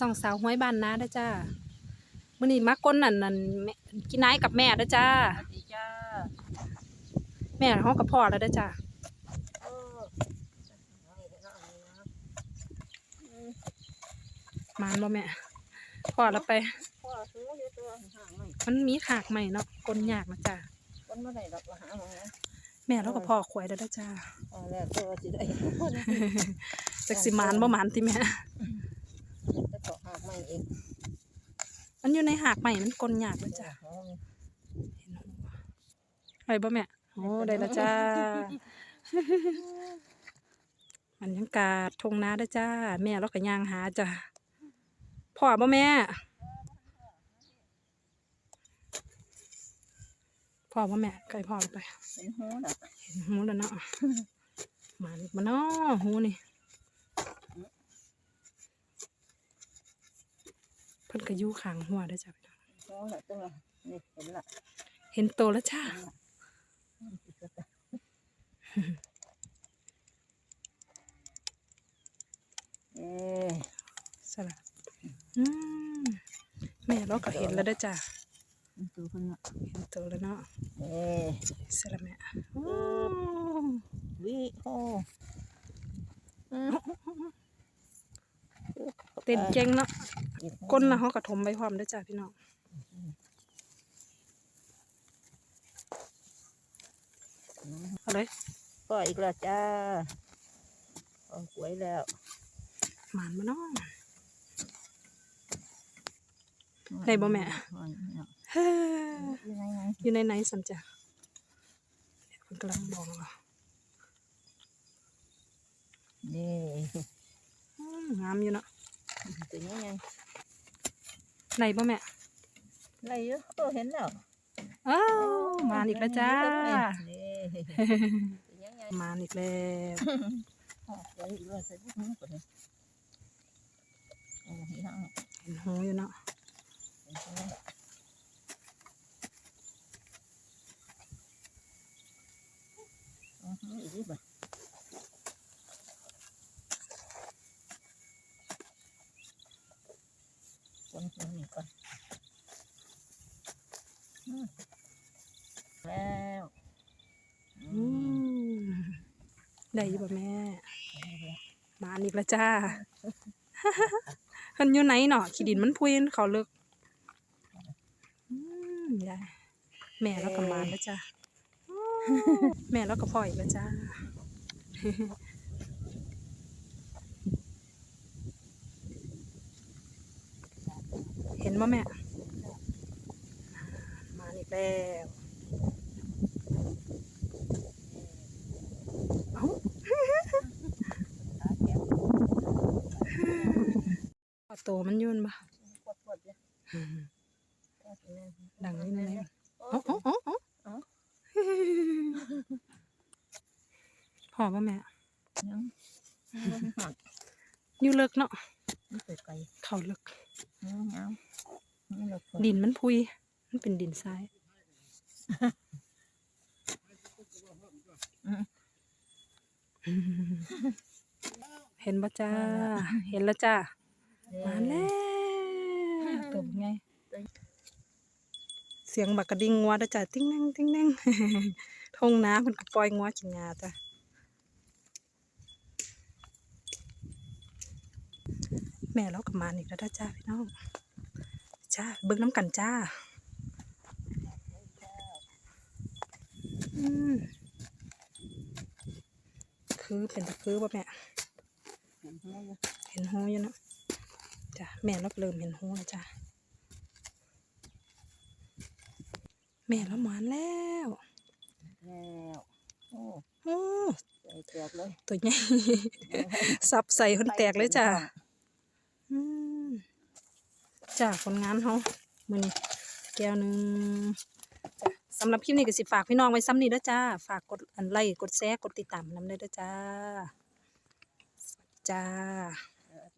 ส่องสาวห้วยบ้านนาเด้อจ้ามื้อนี้มาก้นนั่นนั่นแม่กินนายกับแม่เด้อจ้า สวัสดีจ้าแม่เฮากับพ่อแล้วเด้อจ้าเออเอาอีกแล้วเอาอีกแล้วมานบ่แม่พ่อแล้วไป พ่อซื้ออยู่ตัวห่างหน่อยมันมีขากใหม่เนาะก้นยากนะจ้าคนเมื่อไหร่ดอกละหาหมองนะแม่แล้วก็พ่อขวยแล้วเด้อจ้าพอแล้วตัวสิได้ จักสิมานบ่มานติแม่ จะเกาะหากใหม่อีกมันอยู่ในหากใหม่มันก้นยากเด้อจ้าเอาไปบ่แม่โอ้ได้และจ้า มันยังกาดทงนาเด้อจ้า แม่เราก็ย่างหาจ้าพ่อบ่แม่พ่อบ่แม่ไก่พ่อไปเป็นหูดอกเห็นหูแล้วเนาะมาอีกมาเนาะหูนี่ เพิ่นก็อยู่ข้างหัวเด้อจ้าพี่น้องหูดอกตัวนี่เห็นละเห็นโตแล้วจ้าเอ๊ะสลัดอืมแม่เราก็เห็นแล้วเด้อจ้าตัวคนละเห็นโตแล้วเนาะเอ๊ะสลัดแม่โอ้วิโอเต้นเก่งเนาะ ก้นนะเขากระทมไปพร้อมเด้อจ้าพี่น้องเอาเลยก็อีกแล้วจ้าเอาหวยแล้วหมานมาเนาะได้บ่แม่เฮ้อยังไงไงอยู่ในไหนสันจ้ะเดี๋ยวเพิ่นกำลังมองอะนี่อืมงามอยู่เนาะตัวนี้ไง ไหนบ่แม่อะไรเยอะเออเห็นแล้วอ้าวมาอีกแล้วจ้านี่ตัวนี้ไงมาอีกแล้วอ๋อเดี๋ยวอีกแล้วใส่พวกนี้ก่อนเลยโอ้ยห้างเห็นหูอยู่เนาะเห็นไหมอ๋ออีกนิดบ่ คนคนนี้ก่อนอืมแล้วอืมได้อยู่บ่แม่มาอีกแล้วจ้าเพิ่นอยู่ไหนเนาะขี้ดินมันพุยมันเขาเลิกอืมได้แม่แล้วก็มาแล้วจ้าแม่แล้วก็พ่ออีกแล้วจ้า ห็นบ่แม่ มาอีกแล้วเอ้าขาแข็งโตมันยุ่นบ่ปวดปวดเลยดังนี่นี่โอ้เอ้าเอ้าเอ้าเอ้าพอป่ะแม่ยังมันหักอยู่เลิกเนาะ มันเกิดไกลเขาเลิกยังยังนี่เราคนดินมันพุย มันเป็นดินทรายเห็นบ่จ้า เห็นแล้วจ้า มาแล้วตัวเป็นไง เสียงบักกระดิ่งงัวเด้อจ้า ติ้งนั่งติ้งนั่งทงน้ำมันก็ปล่อยงัวกินหญ้าจ้ะ แม่เรากับมาอีกแล้วเด้อจ้าพี่น้องจ้าเบิ่งน้ำกันจ้าอืมคือเป็นตะคือป่ะแม่เห็นไหมเห็นหูอยู่เนาะจ้ะแม่เราเริ่มเห็นหูแล้วจ้ะแม่เราหมานแล้วแล้วโอ้โอ้ใจแตกเลยตัวใหญ่สับใส่คนแตกเลยจ้ะอืม จ้าผลงานเขามือนี้แก้วหนึ่งสำหรับคลิปนี้ก็สิฝากพี่น้องไว้ซ้ำนี้ด้อจ้า ฝากกดอันไลค์กดแชร์กดติดตามน้ำเลยด้อจ้าจ้า